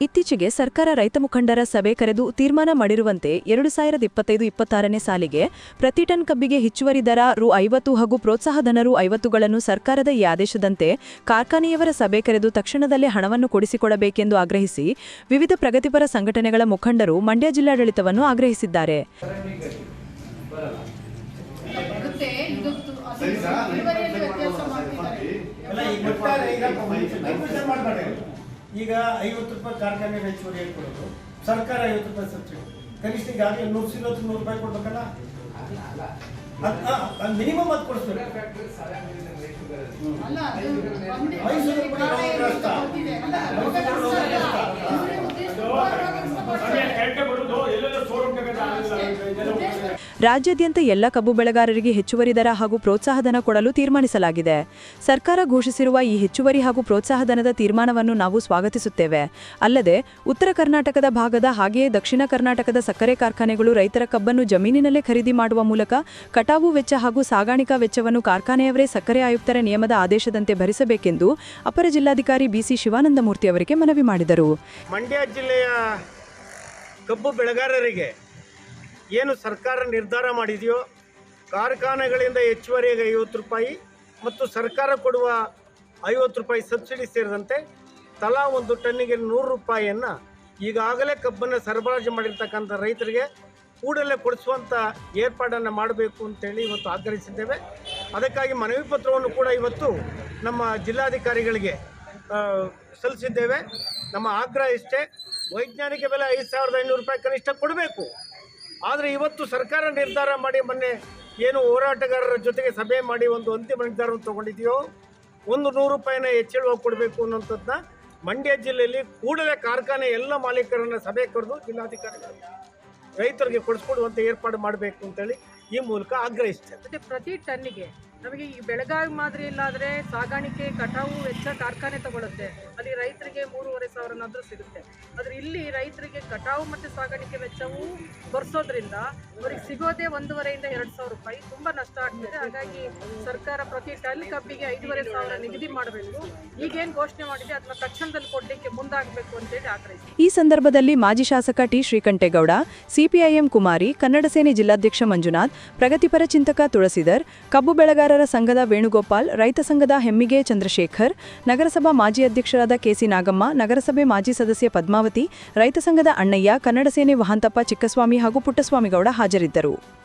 ಇತ್ತೀಚೆಗೆ ಸರ್ಕಾರ ರೈತ ಮುಖಂಡರ ಸಭೆ ಕರೆದು ತೀರ್ಮಾನ ಮಾಡಿರುವಂತೆ ಎರಡು ಸಾವಿರದ ಇಪ್ಪತ್ತೈದು ಇಪ್ಪತ್ತಾರನೇ ಸಾಲಿಗೆ ಪ್ರತಿ ಟನ್ ಕಬ್ಬಿಗೆ ಹೆಚ್ಚುವರಿ ದರ ರು ಐವತ್ತು ಹಾಗೂ ಪ್ರೋತ್ಸಾಹಧನರು ಐವತ್ತುಗಳನ್ನು ಸರ್ಕಾರದ ಈ ಆದೇಶದಂತೆ ಕಾರ್ಖಾನೆಯವರ ಸಭೆ ಕರೆದು ತಕ್ಷಣದಲ್ಲೇ ಹಣವನ್ನು ಕೊಡಿಸಿಕೊಡಬೇಕೆಂದು ಆಗ್ರಹಿಸಿ ವಿವಿಧ ಪ್ರಗತಿಪರ ಸಂಘಟನೆಗಳ ಮುಖಂಡರು ಮಂಡ್ಯ ಜಿಲ್ಲಾಡಳಿತವನ್ನು ಆಗ್ರಹಿಸಿದ್ದಾರೆ. ಈಗ ಐವತ್ತು ರೂಪಾಯಿ ಕಾರ್ಖಾನೆ ಹೆಚ್ಚುವರಿ ಕೊಡೋದು ಸರ್ಕಾರ ಐವತ್ತು ರೂಪಾಯಿ ಸಬ್ಸಿಡಿ ಕನಿಷ್ಠ ಈಗಾಗಲೇ ನೂರು ಸಿಲೋತ್ತು ನೂರು ರೂಪಾಯಿ ಕೊಡ್ಬೇಕಲ್ಲ? ಮಿನಿಮಮ್ ಅದು ಕೊಡಿಸ್ಬೇಕು. ಮೈಸೂರು ರಾಜ್ಯಾದ್ಯಂತ ಎಲ್ಲ ಕಬ್ಬು ಬೆಳೆಗಾರರಿಗೆ ಹೆಚ್ಚುವರಿ ದರ ಹಾಗೂ ಪ್ರೋತ್ಸಾಹಧನ ಕೊಡಲು ತೀರ್ಮಾನಿಸಲಾಗಿದೆ. ಸರ್ಕಾರ ಘೋಷಿಸಿರುವ ಈ ಹೆಚ್ಚುವರಿ ಹಾಗೂ ಪ್ರೋತ್ಸಾಹಧನದ ತೀರ್ಮಾನವನ್ನು ನಾವು ಸ್ವಾಗತಿಸುತ್ತೇವೆ. ಅಲ್ಲದೆ, ಉತ್ತರ ಕರ್ನಾಟಕದ ಭಾಗದ ಹಾಗೆಯೇ ದಕ್ಷಿಣ ಕರ್ನಾಟಕದ ಸಕ್ಕರೆ ಕಾರ್ಖಾನೆಗಳು ರೈತರ ಕಬ್ಬನ್ನು ಜಮೀನಿನಲ್ಲೇ ಖರೀದಿ ಮಾಡುವ ಮೂಲಕ ಕಟಾವು ವೆಚ್ಚ ಹಾಗೂ ಸಾಗಾಣಿಕಾ ವೆಚ್ಚವನ್ನು ಕಾರ್ಖಾನೆಯವರೇ ಸಕ್ಕರೆ ಆಯುಕ್ತರ ನಿಯಮದ ಆದೇಶದಂತೆ ಭರಿಸಬೇಕೆಂದು ಅಪರ ಜಿಲ್ಲಾಧಿಕಾರಿ ಬಿಸಿ ಶಿವಾನಂದಮೂರ್ತಿ ಅವರಿಗೆ ಮನವಿ ಮಾಡಿದರು. ಮಂಡ್ಯ ಜಿಲ್ಲೆಯ ಕಬ್ಬು ಬೆಳೆಗಾರರಿಗೆ ಏನು ಸರ್ಕಾರ ನಿರ್ಧಾರ ಮಾಡಿದೆಯೋ ಕಾರ್ಖಾನೆಗಳಿಂದ ಹೆಚ್ಚುವರಿಯಾಗಿ ಐವತ್ತು ರೂಪಾಯಿ ಮತ್ತು ಸರ್ಕಾರ ಕೊಡುವ ಐವತ್ತು ರೂಪಾಯಿ ಸಬ್ಸಿಡಿ ಸೇರಿದಂತೆ ತಲಾ ಒಂದು ಟನ್ನಿಗೆ ನೂರು ರೂಪಾಯಿಯನ್ನು ಈಗಾಗಲೇ ಕಬ್ಬನ್ನು ಸರಬರಾಜು ಮಾಡಿರ್ತಕ್ಕಂಥ ರೈತರಿಗೆ ಕೂಡಲೇ ಕೊಡಿಸುವಂಥ ಏರ್ಪಾಡನ್ನು ಮಾಡಬೇಕು ಅಂತೇಳಿ ಇವತ್ತು ಆಗ್ರಹಿಸಿದ್ದೇವೆ. ಅದಕ್ಕಾಗಿ ಮನವಿ ಪತ್ರವನ್ನು ಕೂಡ ಇವತ್ತು ನಮ್ಮ ಜಿಲ್ಲಾಧಿಕಾರಿಗಳಿಗೆ ಸಲ್ಲಿಸಿದ್ದೇವೆ. ನಮ್ಮ ಆಗ್ರಹ ಇಷ್ಟೇ. ವೈಜ್ಞಾನಿಕ ಬೆಲೆ ಐದು ಸಾವಿರದ ಐನೂರು ರೂಪಾಯಿ ಕನಿಷ್ಠ ಕೊಡಬೇಕು. ಆದರೆ ಇವತ್ತು ಸರ್ಕಾರ ನಿರ್ಧಾರ ಮಾಡಿ ಮೊನ್ನೆ ಏನು ಹೋರಾಟಗಾರರ ಜೊತೆಗೆ ಸಭೆ ಮಾಡಿ ಒಂದು ಅಂತಿಮ ನಿರ್ಧಾರವನ್ನು ತಗೊಂಡಿದೆಯೋ, ಒಂದು ನೂರು ರೂಪಾಯಿನ ಹೆಚ್ಚಳವಾಗಿ ಕೊಡಬೇಕು ಅನ್ನೋಂಥದ್ದನ್ನ ಮಂಡ್ಯ ಜಿಲ್ಲೆಯಲ್ಲಿ ಕೂಡಲೇ ಕಾರ್ಖಾನೆ ಎಲ್ಲ ಮಾಲೀಕರನ್ನ ಸಭೆ ಕರೆದು ಜಿಲ್ಲಾಧಿಕಾರಿಗಳು ರೈತರಿಗೆ ಕೊಡಿಸ್ಕೊಡುವಂಥ ಏರ್ಪಾಡು ಮಾಡಬೇಕು ಅಂತೇಳಿ ಈ ಮೂಲಕ ಆಗ್ರಹಿಸ್ತೇವೆ ಮತ್ತೆ ಪ್ರತಿ ಟನ್ನಿಗೆ ನಮಗೆ ಈ ಬೆಳಗಾವಿ ಮಾದರಿಯಲ್ಲಾದರೆ ಸಾಗಾಣಿಕೆ, ಕಟಾವು ವೆಚ್ಚ ಕಾರ್ಖಾನೆ ತಗೊಳುತ್ತೆ. ಅಲ್ಲಿ ರೈತರಿಗೆ ಸಾವಿರನಾದರೂ ಸಿಗುತ್ತೆ. ಆದರೆ ಇಲ್ಲಿ ರೈತರಿಗೆ ಕಟಾವು ಮತ್ತು ಸಾಗಾಣಿಕೆ ವೆಚ್ಚವು ಬರ್ಸೋದ್ರಿಂದ ಅವ್ರಿಗೆ ಸಿಗೋದೇ ಒಂದೂವರೆಯಿಂದ ಎರಡು ಸಾವಿರ ರೂಪಾಯಿ ತುಂಬ ನಷ್ಟ ಆಗ್ತಿದೆ. ಹಾಗಾಗಿ ಸರ್ಕಾರ ಪ್ರತಿ ಟನ್ ಕಬ್ಬಿಗೆ ಐದೂವರೆ ಸಾವಿರ ನಿಗದಿ ಮಾಡಬೇಕು. ಈಗೇನು ಘೋಷಣೆ ಮಾಡಿದೆ ಅದನ್ನ ತಕ್ಷಣದಲ್ಲಿ ಕೊಡಲಿಕ್ಕೆ ಮುಂದಾಗಬೇಕು ಅಂತೇಳಿ ಆಗ್ರಹಿಸಿ ಈ ಸಂದರ್ಭದಲ್ಲಿ ಮಾಜಿ ಶಾಸಕ ಟಿ ಶ್ರೀಕಂಠೇಗೌಡ, ಸಿಪಿಐಎಂ ಕುಮಾರಿ, ಕನ್ನಡ ಸೇನೆ ಜಿಲ್ಲಾಧ್ಯಕ್ಷ ಮಂಜುನಾಥ್, ಪ್ರಗತಿಪರ ಚಿಂತಕ ತುಳಸಿದರ್ ಕಬ್ಬು ಬೆಳೆಗಾರರ ಸಂಘದ ವೇಣುಗೋಪಾಲ್, ರೈತ ಸಂಘದ ಹೆಮ್ಮಿಗೆ ಚಂದ್ರಶೇಖರ್, ನಗರಸಭಾ ಮಾಜಿ ಅಧ್ಯಕ್ಷರಾದ ಕೆಸಿ ನಾಗಮ್ಮ, ನಗರಸಭೆ ಮಾಜಿ ಸದಸ್ಯ ಪದ್ಮಾವತಿ ರೈತ ಸಂಘದ ಅಣ್ಣಯ್ಯ ಕನ್ನಡ ಸೇನೆ ವಹಾಂತಪ್ಪ ಚಿಕ್ಕಸ್ವಾಮಿ ಹಾಗೂ ಪುಟ್ಟಸ್ವಾಮಿಗೌಡ ಹಾಜರಿದ್ದರು.